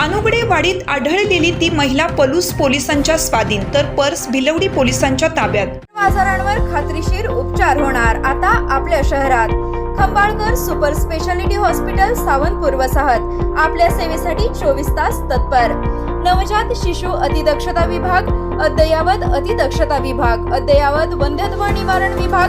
अनुगडे वाडीत आढळलेली ती महिला पलूस पोलिसांच्या स्वाधीन तर पर्स भिलवडी पोलिसांच्या ताब्यात. आजारांवर खात्रीशीर उपचार होणार आता आपल्या शहरात. Khambalkar super speciality hospital Sawantpur वसाहत. आपल्या सेवेसाठी चोवीस तास तत्पर. नवजात शिशु अतिदक्षता विभाग अद्ययावत अतिदक्षता विभाग अद्ययावत वंध्यत्व निवारण विभाग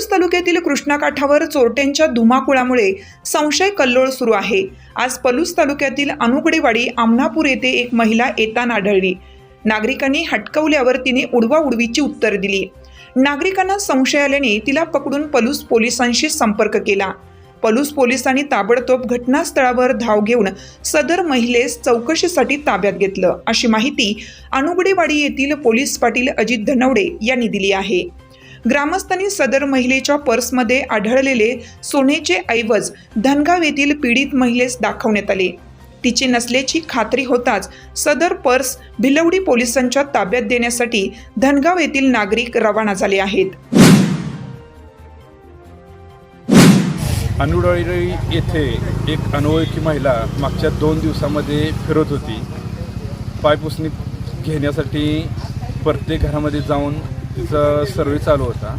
पलूस तालुक्यातील कृष्णाकाठावर चोरट्यांच्या धुमाकुळामुळे संशय कल्लोळ सुरू आहे. आज पलूस तालुक्यातील अनुगडेवाडी आमनापूर येथे एक महिला येताना आढळली. नागरिकांनी हटकवल्यावर तिने उडवा उडवीची उत्तर दिली. नागरिकांना संशय आल्याने तिला पकडून पलूस पोलिसांशी संपर्क केला. पलूस पोलिसांनी ताबडतोब घटनास्थळावर धाव घेऊन सदर महिलेस चौकशीसाठी ताब्यात घेतलं. अशी माहिती अनुगडेवाडी येथील पोलीस पाटील अजित धनवडे यांनी दिली आहे. ग्रामस्थांनी सदर महिलेच्या पर्समध्ये आढळलेले सोन्याचे ऐवज धनगाव येथील पीडित महिलेस दाखवण्यात आले. तिची नसल्याची खात्री होताच सदर पर्स भिलवडी पोलिसांच्या ताब्यात देण्यासाठी धनगाव येथील नागरिक रवाना झाले आहेत. अनुडाळी येथे एक अनोळखी महिला मागच्या दोन दिवसामध्ये फिरत होती. पायपुसणी घेण्यासाठी प्रत्येक घरामध्ये जाऊन तिचा सर्वे चालू होता.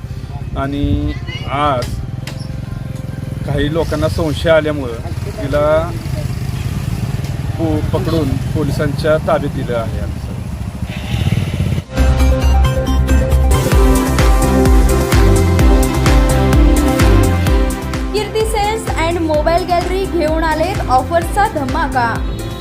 आणि आज काही लोकांना संशय आल्यामुळं तिला पो पकडून पोलिसांच्या ताब्यात दिलं आहे आमचं Kirti sales and mobile gallery घेऊन आलेत ऑफर्सचा धमाका.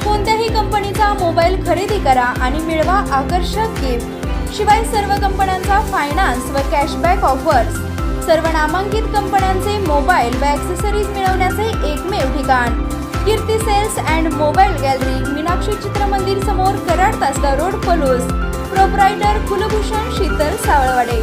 कोणत्याही कंपनीचा मोबाईल खरेदी करा आणि मिळवा आकर्षक गिफ्ट शिवाय सर्व कंपन्यांचा फायनान्स व कॅशबॅक ऑफर्स सर्व नामांकित कंपन्यांचे मोबाईल व ॲक्सेसरीज मिळवण्याचे एकमेव ठिकाण. Kirti sales and mobile gallery Meenakshi Chitramandir समोर कराड तासगाव रोड पलूस. प्रोप्रायटर कुलभूषण शीतल सावळवाडे.